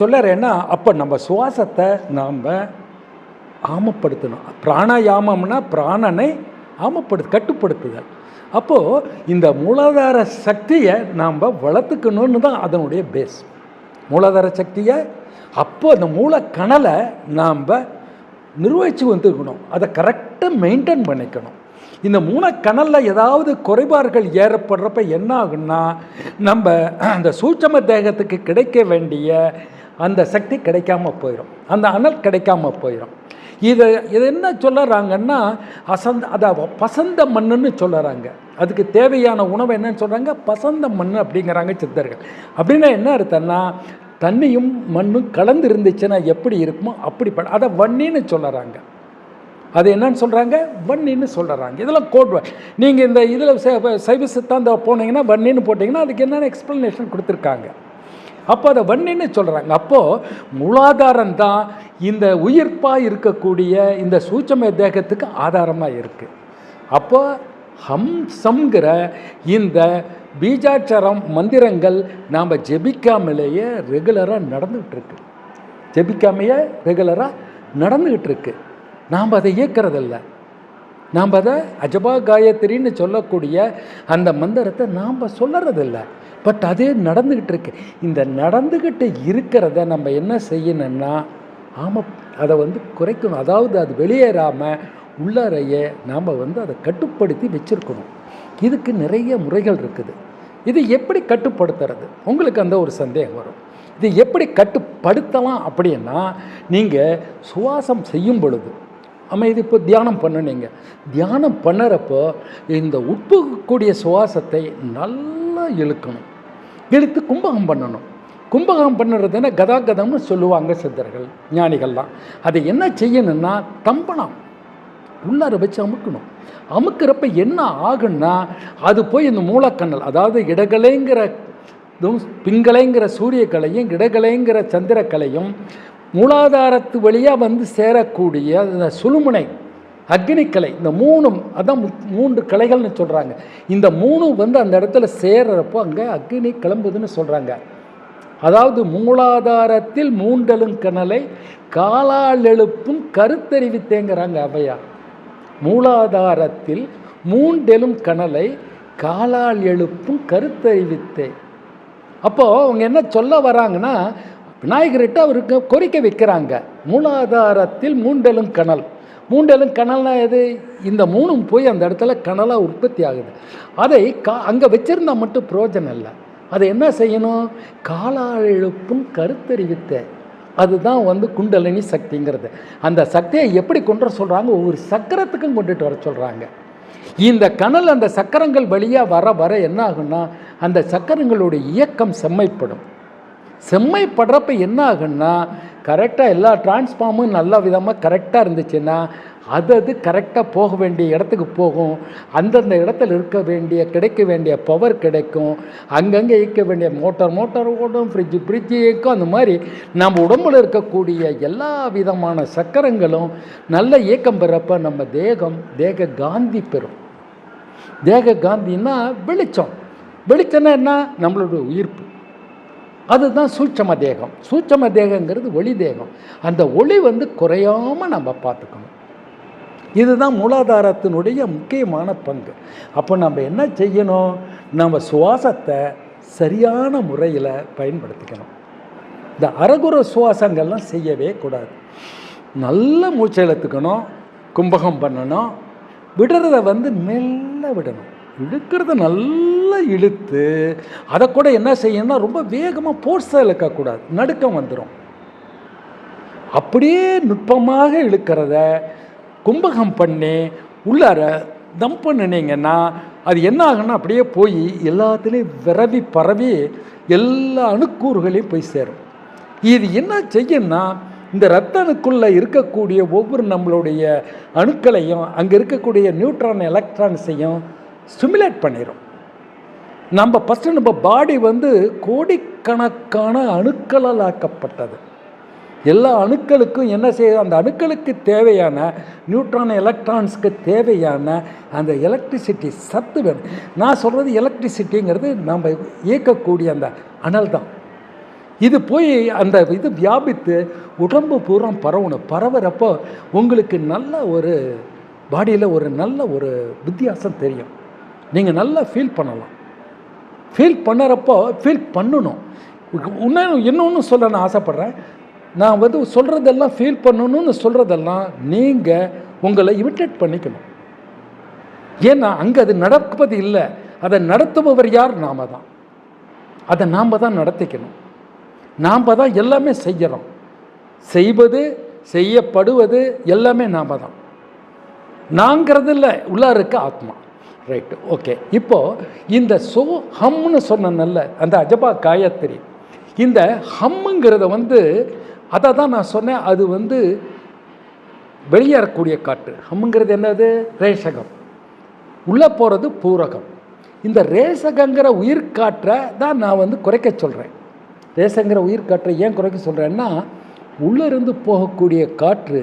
சொல்லறேன்னா அப்போ நம்ம சுவாசத்தை நாம் ஆமப்படுத்தணும். பிராணாயாமம்னா பிராணனை ஆமப்படுத்து கட்டுப்படுத்துதல். அப்போது இந்த மூலாதார சக்தியை நாம் வளர்த்துக்கணும்னு தான் அதனுடைய பேஸ் மூலாதார சக்தியை அப்போ அந்த மூலக்கணலை நாம் நிர்வகித்து வந்துக்கணும் அதை கரெக்டாக மெயின்டைன் பண்ணிக்கணும். இந்த மூலக்கணலில் ஏதாவது குறைபாடுகள் ஏற்படுறப்ப என்ன ஆகுன்னா நம்ம அந்த சூட்சம தேகத்துக்கு கிடைக்க வேண்டிய அந்த சக்தி கிடைக்காம போயிடும் அந்த அனல் கிடைக்காம போயிடும் இதை இது என்ன சொல்லுறாங்கன்னா அசந்த அதாவது பசந்த மண்ணுன்னு சொல்லுறாங்க. அதுக்கு தேவையான உணவு என்னன்னு சொல்கிறாங்க பசந்த மண் அப்படிங்கிறாங்க சித்தர்கள். அப்படின்னா என்ன அர்த்தம்னா தண்ணியும் மண்ணும் கலந்து இருந்துச்சுன்னா எப்படி இருக்குமோ அப்படி அதை வன்னின்னு சொல்லுறாங்க. அது என்னன்னு சொல்கிறாங்க வன்னின்னு சொல்கிறாங்க இதெல்லாம் கோட் நீங்கள் இந்த இதில் சைவ சித்தாந்த போனீங்கன்னா வன்னின்னு போட்டிங்கன்னா அதுக்கு என்னென்ன எக்ஸ்ப்ளனேஷன் கொடுத்துருக்காங்க? அப்போ அதை வன்னின்னு சொல்கிறாங்க அப்போது மூலாதாரம் தான் இந்த உயிர்ப்பாக இருக்கக்கூடிய இந்த சூட்சம தேகத்துக்கு ஆதாரமாக இருக்குது அப்போ ஹம்சம்ங்கிற இந்த பீஜாட்சரம் மந்திரங்கள் நாம் ஜெபிக்காமலேயே ரெகுலராக நடந்துகிட்டு இருக்கு. ஜெபிக்காமையே ரெகுலராக நடந்துக்கிட்டு இருக்கு. நாம் அதை இயக்கிறதில்ல நாம் அதை அஜபா காயத்ரின்னு சொல்லக்கூடிய அந்த மந்திரத்தை நாம் சொல்லறதில்ல. பட் அதே நடந்துக்கிட்டு இருக்கு இந்த நடந்துக்கிட்டு இருக்கிறத நம்ம என்ன செய்யணும்னா ஆமாம் அதை வந்து குறைக்கணும். அதாவது அது வெளியேறாமல் உள்ளறையே நாம் வந்து அதை கட்டுப்படுத்தி வச்சுருக்கணும். இதுக்கு நிறைய முறைகள் இருக்குது. இது எப்படி கட்டுப்படுத்துறது? உங்களுக்கு அந்த ஒரு சந்தேகம் வரும். இது எப்படி கட்டுப்படுத்தலாம் அப்படின்னா நீங்கள் சுவாசம் செய்யும் பொழுது அமைதி இப்போ தியானம் பண்ணுனீங்க தியானம் பண்ணுறப்போ இந்த உட்புகக்கூடிய சுவாசத்தை நல்லா இழுக்கணும். இழுத்து கும்பகம் பண்ணணும். கும்பகம் பண்ணுறதுன்னா கதாகதம்னு சொல்லுவாங்க சித்தர்கள் ஞானிகள்லாம். அதை என்ன செய்யணும்னா தம்பனம் உள்ளார வச்சு அமுக்கணும். அமுக்கிறப்ப என்ன ஆகுன்னா அது போய் இந்த மூலக்கண்ணல் அதாவது இடகலைங்கிற பிங்களைங்கிற சூரியக்கலையும் இடகலைங்கிற சந்திரக்கலையும் மூலாதாரத்து வழியாக வந்து சேரக்கூடிய அந்த சுழுமுனை அக்னிக்கலை இந்த மூணும் அதான் மூன்று கலைகள்னு சொல்கிறாங்க இந்த மூணும் வந்து அந்த இடத்துல சேர்றப்போ அங்கே அக்னி கிளம்புதுன்னு சொல்கிறாங்க அதாவது மூலாதாரத்தில் மூண்டலும் கணலை காலால் எழுப்பும் கருத்தறிவித்தேங்கிறாங்க அவையா. மூலாதாரத்தில் மூண்டெலும் கணலை காலால் எழுப்பும் கருத்தறிவித்தே அப்போது அவங்க என்ன சொல்ல வராங்கன்னா விநாயகர்கிட்ட அவருக்கு கோரிக்கை வைக்கிறாங்க. மூலாதாரத்தில் மூண்டெலும் கணல் மூண்டலும் கனல்னா எது? இந்த மூணும் போய் அந்த இடத்துல கனலாக உற்பத்தி ஆகுது. அதை கா அங்கே வச்சுருந்தா மட்டும் புரோஜனம் இல்லை. அதை என்ன செய்யணும்? காலால் எழுப்பும் கருத்தறிவித்த அதுதான் வந்து குண்டலினி சக்திங்கிறது. அந்த சக்தியை எப்படி கொண்டு வர சொல்கிறாங்க ஒவ்வொரு சக்கரத்துக்கும் கொண்டுட்டு வர சொல்கிறாங்க இந்த கனல் அந்த சக்கரங்கள் வழியாக வர வர என்ன ஆகுன்னா அந்த சக்கரங்களுடைய இயக்கம் செம்மைப்படும். செம்மைப்படுறப்ப என்ன ஆகுன்னா கரெக்டாக எல்லா டிரான்ஸ்ஃபார்மும் நல்ல விதமாக கரெக்டாக இருந்துச்சுன்னா அது அது கரெக்டாக போக வேண்டிய இடத்துக்கு போகும். அந்தந்த இடத்துல இருக்க வேண்டிய கிடைக்க வேண்டிய பவர் கிடைக்கும். அங்கங்கே இயக்க வேண்டிய மோட்டார் மோட்டார் ஓடும் ஃப்ரிட்ஜு ஃப்ரிட்ஜு இயக்கும். அந்த மாதிரி நம்ம உடம்புல இருக்கக்கூடிய எல்லா விதமான சக்கரங்களும் நல்ல இயக்கம் பெறப்ப நம்ம தேகம் தேக காந்தி பெறும். தேக காந்தின்னா வெளிச்சம். வெளிச்சம்னா என்ன? நம்மளோட உயிர்ப்பு. அதுதான் சூட்சம தேகம். சூட்சம தேகங்கிறது ஒளி தேகம். அந்த ஒளி வந்து குறையாமல் நம்ம பார்த்துக்கணும். இதுதான் மூலாதாரத்தினுடைய முக்கியமான பங்கு. அப்போ நம்ம என்ன செய்யணும்? நம்ம சுவாசத்தை சரியான முறையில் பயன்படுத்திக்கணும். இந்த அரகுர சுவாசங்கள்லாம் செய்யவே கூடாது. நல்ல மூச்சை இழுத்துக்கணும் கும்பகம் பண்ணணும் விடுறத வந்து மெல்ல விடணும். இழுக்கிறத நல்லா இழுத்து அதை கூட என்ன செய்யணும்னா ரொம்ப வேகமாக போர்ஸாக இழுக்கக்கூடாது. நடுக்கம் வந்துடும் அப்படியே நுட்பமாக இழுக்கிறத கும்பகம் பண்ணி உள்ளார தம் பண்ணினீங்கன்னா அது என்ன ஆகுன்னா அப்படியே போய் எல்லாத்துலேயும் விரவி பரவி எல்லா அணுக்கூறுகளையும் போய் சேரும். இது என்ன செய்யும்னா இந்த ரத்த அணுக்குள்ளே இருக்கக்கூடிய ஒவ்வொரு நம்மளுடைய அணுக்களையும் அங்கே இருக்கக்கூடிய நியூட்ரான் எலக்ட்ரான்ஸையும் ஸ்டிமுலேட் பண்ணிடும் நம்ம ஃபஸ்ட்டு நம்ம பாடி வந்து கோடிக்கணக்கான அணுக்களால் ஆக்கப்பட்டது. எல்லா அணுக்களுக்கும் என்ன செய்ய அந்த அணுக்களுக்கு தேவையான நியூட்ரான் எலக்ட்ரான்ஸ்க்கு தேவையான அந்த எலக்ட்ரிசிட்டி சத்து வேணும். நான் சொல்கிறது எலக்ட்ரிசிட்டிங்கிறது நம்ம இயக்கக்கூடிய அந்த அனல் தான். இது போய் அந்த இது வியாபித்து உடம்பு பூரா பரவணும். பரவுறப்போ உங்களுக்கு நல்ல ஒரு பாடியில் ஒரு நல்ல ஒரு வித்தியாசம் தெரியும். நீங்கள் நல்லா ஃபீல் பண்ணலாம். ஃபீல் பண்ணுறப்போ ஃபீல் பண்ணணும். இன்னும் இன்னொன்று சொல்ல நான் ஆசைப்பட்றேன்? நான் வந்து சொல்கிறதெல்லாம் ஃபீல் பண்ணணும்னு சொல்கிறதெல்லாம் நீங்கள் உங்களை இமிட்டேட் பண்ணிக்கணும். ஏன்னா அங்கே அது நடப்பது இல்லை. அதை நடத்துபவர் யார்? நாம தான். அதை நாம் தான் நடத்திக்கணும். நாம் தான் எல்லாமே செய்கிறோம் செய்வது செய்யப்படுவது எல்லாமே நாம் தான். நாங்கிறது இல்லை உள்ளார இருக்க ஆத்மா. ரைட்டு ஓகே இப்போது இந்த சோ ஹம்னு சொன்னேன்ல அந்த அஜபா காயத்ரி. இந்த ஹம்முங்கிறத வந்து அதை தான் நான் சொன்னேன் அது வந்து வெளியேறக்கூடிய காற்று. ஹம்முங்கிறது என்னது? ரேஷகம் உள்ளே போகிறது பூரகம். இந்த ரேசகங்கிற உயிர்காற்றை தான் நான் வந்து குறைக்க சொல்கிறேன் ரேசங்கிற உயிர்காற்றை ஏன் குறைக்க சொல்கிறேன்னா உள்ளே இருந்து போகக்கூடிய காற்று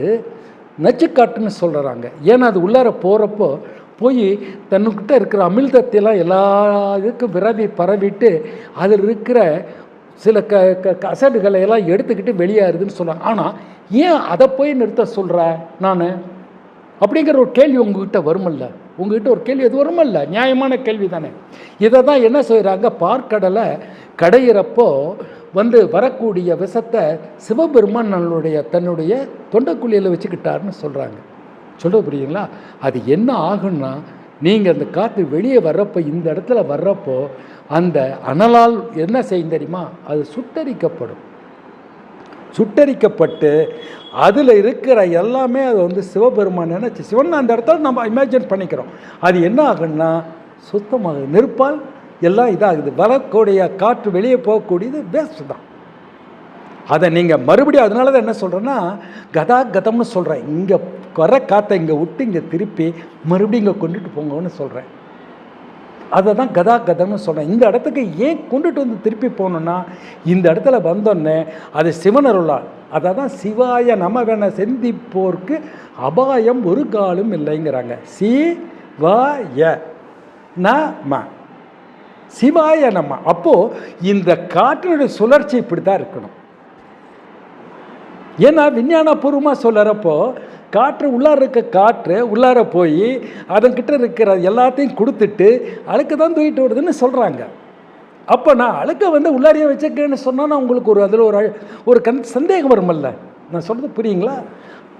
நச்சுக்காற்றுன்னு சொல்கிறாங்க ஏன்னா அது உள்ளார போகிறப்போ போய் தன்னுக்கிட்ட இருக்கிற அமிழ்தத்தையெல்லாம் எல்லா இதுக்கும் விரவி பரவிட்டு அதில் இருக்கிற சில க க கசடுகளை எல்லாம் எடுத்துக்கிட்டு வெளியேறுதுன்னு சொல்கிறாங்க ஆனால் ஏன் அதை போய் நிறுத்த சொல்கிற நான்? அப்படிங்கிற ஒரு கேள்வி உங்ககிட்ட வருமல்ல. உங்ககிட்ட ஒரு கேள்வி அது வருமல்ல. நியாயமான கேள்வி தானே. இதை தான் என்ன செய்கிறாங்க பார்க்கடலை கடையிறப்போ வந்து வரக்கூடிய விஷத்தை சிவபெருமான் நம்மளுடைய தன்னுடைய தொண்டக்குழியில் வச்சுக்கிட்டாருன்னு சொல்கிறாங்க சொல்ல புரியுங்களா அது என்ன ஆகும்னா நீங்கள் அந்த காற்று வெளியே வர்றப்போ இந்த இடத்துல வர்றப்போ அந்த அனலால் என்ன செய்யும் தெரியுமா? அது சுட்டரிக்கப்படும். சுட்டரிக்கப்பட்டு அதில் இருக்கிற எல்லாமே அது வந்து சிவபெருமான் நினச்சி சிவன் அந்த இடத்துல நம்ம இமேஜின் பண்ணிக்கிறோம். அது என்ன ஆகுன்னா சுத்தமாக நெருப்பால் எல்லாம் இதாகுது. வரக்கூடிய காற்று வெளியே போகக்கூடியது வேஸ்ட் தான். அதை நீங்கள் மறுபடியும் அதனால தான் என்ன சொல்கிறேன்னா கதா கதம்னு சொல்கிறேன் இங்கே வர காற்றை இங்கே விட்டு இங்கே திருப்பி மறுபடியும் இங்கே கொண்டுட்டு போங்கன்னு சொல்கிறேன் அதை தான் கதா கதம்னு சொல்கிறேன் இந்த இடத்துக்கு ஏன் கொண்டுட்டு வந்து திருப்பி போகணுன்னா இந்த இடத்துல வந்தோடனே அது சிவனருளால் அதை தான் சிவாய நம வேண செந்திப்போர்க்கு அபாயம் ஒரு காலும் இல்லைங்கிறாங்க. சி வ ய நம. சிவாய நம்ம அப்போது இந்த காற்றினுடைய சுழற்சி இப்படி தான் இருக்கணும். ஏன்னா விஞ்ஞானபூர்வமாக சொல்லுறப்போ காற்று உள்ளார இருக்க காற்று உள்ளார போய் அதன்கிட்ட இருக்கிற எல்லாத்தையும் கொடுத்துட்டு அழுக்கு தான் தூக்கிட்டு வருதுன்னு சொல்கிறாங்க அப்போ நான் அழுக்கை வந்து உள்ளாரியே வச்சுக்கேன்னு சொன்னால் உங்களுக்கு ஒரு அதில் ஒரு ஒரு கண் சந்தேகம் வருமல்ல நான் சொல்கிறது புரியுங்களா?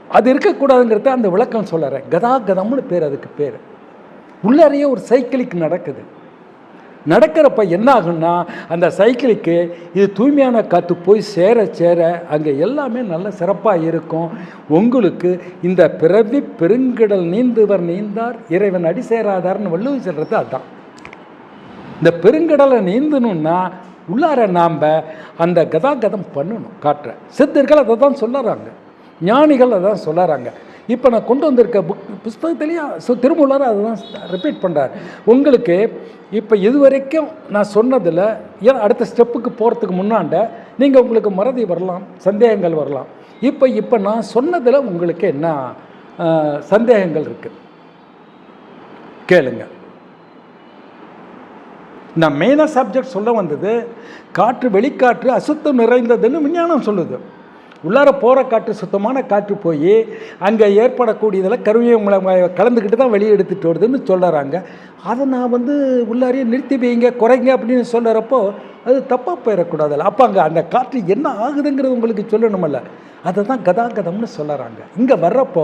அது இருக்கக்கூடாதுங்கிறத அந்த விளக்கம் சொல்கிறேன் கதா கதம்னு பேர் அதுக்கு பேர். உள்ளாரையே ஒரு சைக்கிளிக் நடக்குது. நடக்கிறப்ப என்ன ஆகும்னா அந்த சைக்கிளுக்கு இது தூய்மையான காற்று போய் சேர சேர அங்கே எல்லாமே நல்ல சிறப்பாக இருக்கும். உங்களுக்கு இந்த பிறவி பெருங்கடல் நீந்துவர் நீந்தார் இறைவன் அடி சேராதார்னு வள்ளுவி சொல்கிறது அதுதான் இந்த பெருங்கடலை நீந்தணும்னா உள்ளார நாம் அந்த கதாகதம் பண்ணணும் காற்றை சித்தர்கள் அதை தான் சொல்லறாங்க. ஞானிகள் அதான் சொல்லறாங்க. இப்போ நான் கொண்டு வந்திருக்க புக் புஸ்தகத்திலேயே ஸோ திருமூலர் அதுதான் ரிப்பீட் பண்ணுறார் உங்களுக்கு இப்போ இது வரைக்கும் நான் சொன்னதில் ஏன் அடுத்த ஸ்டெப்புக்கு போகிறதுக்கு முன்னாண்ட நீங்கள் உங்களுக்கு மறதி வரலாம் சந்தேகங்கள் வரலாம். இப்போ இப்போ நான் சொன்னதில் உங்களுக்கு என்ன சந்தேகங்கள் இருக்குது கேளுங்க. நான் மெயினாக சப்ஜெக்ட் சொல்ல வந்தது காற்று வெளிக்காற்று அசுத்தம் நிறைந்ததுன்னு விஞ்ஞானம் சொல்லுது. உள்ளார போகிற காற்று சுத்தமான காற்று போய் அங்கே ஏற்படக்கூடியதில் கருவியை கலந்துக்கிட்டு தான் வெளியே எடுத்துகிட்டு வருதுன்னு சொல்லுறாங்க அதை நான் வந்து உள்ளாரையே நிறுத்தி வைங்க குறைங்க அப்படின்னு சொல்லுறப்போ அது தப்பாக போயிடக்கூடாதுல்ல. அப்போ அங்கே அந்த காற்று என்ன ஆகுதுங்கிறது உங்களுக்கு சொல்லணுமல்ல. அதை தான் கதாகதம்னு சொல்லுறாங்க இங்கே வர்றப்போ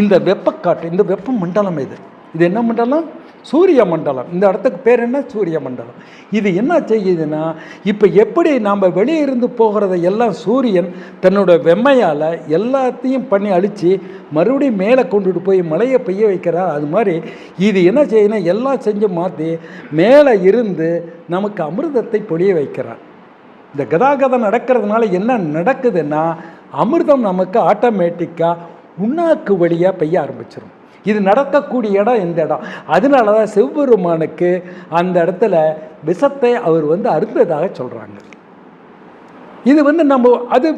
இந்த வெப்பக்காற்று இந்த வெப்ப மண்டலம் இது இது என்ன மண்டலம்? சூரிய மண்டலம் இந்த இடத்துக்கு பேர் என்ன? சூரிய மண்டலம் இது என்ன செய்யுதுன்னா இப்போ எப்படி நாம் வெளியே இருந்து போகிறத எல்லாம் சூரியன் தன்னோட வெம்மையால் எல்லாத்தையும் பண்ணி அழித்து மறுபடியும் மேலே கொண்டுட்டு போய் மழையை பெய்ய வைக்கிறார். அது மாதிரி இது என்ன செய்யணும் எல்லாம் செஞ்சு மாற்றி மேலே இருந்து நமக்கு அமிர்தத்தை பொழிய வைக்கிறார். இந்த கதாகதம் நடக்கிறதுனால என்ன நடக்குதுன்னா அமிர்தம் நமக்கு ஆட்டோமேட்டிக்காக உண்ணாக்கு வழியாக பெய்ய ஆரம்பிச்சிடும் இது நடக்கக்கூடிய இடம் இந்த இடம். அதனால தான் சிவபெருமானுக்கு அந்த இடத்துல விஷத்தை அவர் வந்து அருந்ததாக சொல்கிறாங்க இது வந்து நம்ம அது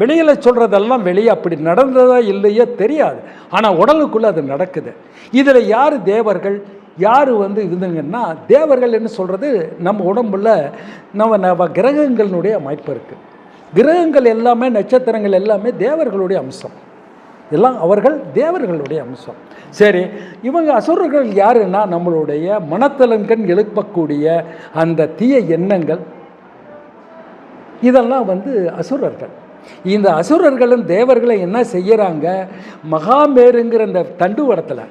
வெளியில் சொல்கிறதெல்லாம் வெளியே அப்படி நடந்ததா இல்லையோ தெரியாது. ஆனால் உடலுக்குள்ளே அது நடக்குது. இதில் யார் தேவர்கள்? யார் வந்து இதுங்கன்னா தேவர்கள் என்ன சொல்கிறது நம்ம உடம்புல நம்ம நவ கிரகங்களினுடைய அமைப்பு இருக்குது கிரகங்கள் எல்லாமே நட்சத்திரங்கள் எல்லாமே தேவர்களுடைய அம்சம். எல்லாம் அவர்கள் தேவர்களுடைய அம்சம். சரி இவங்க அசுரர்கள் யாருன்னா நம்மளுடைய மனத்தலன்கண் எழுப்பக்கூடிய அந்த தீய எண்ணங்கள். இதெல்லாம் வந்து அசுரர்கள். இந்த அசுரர்களும் தேவர்களை என்ன செய்கிறாங்க மகாமேருங்கிற இந்த தண்டுவடத்தில்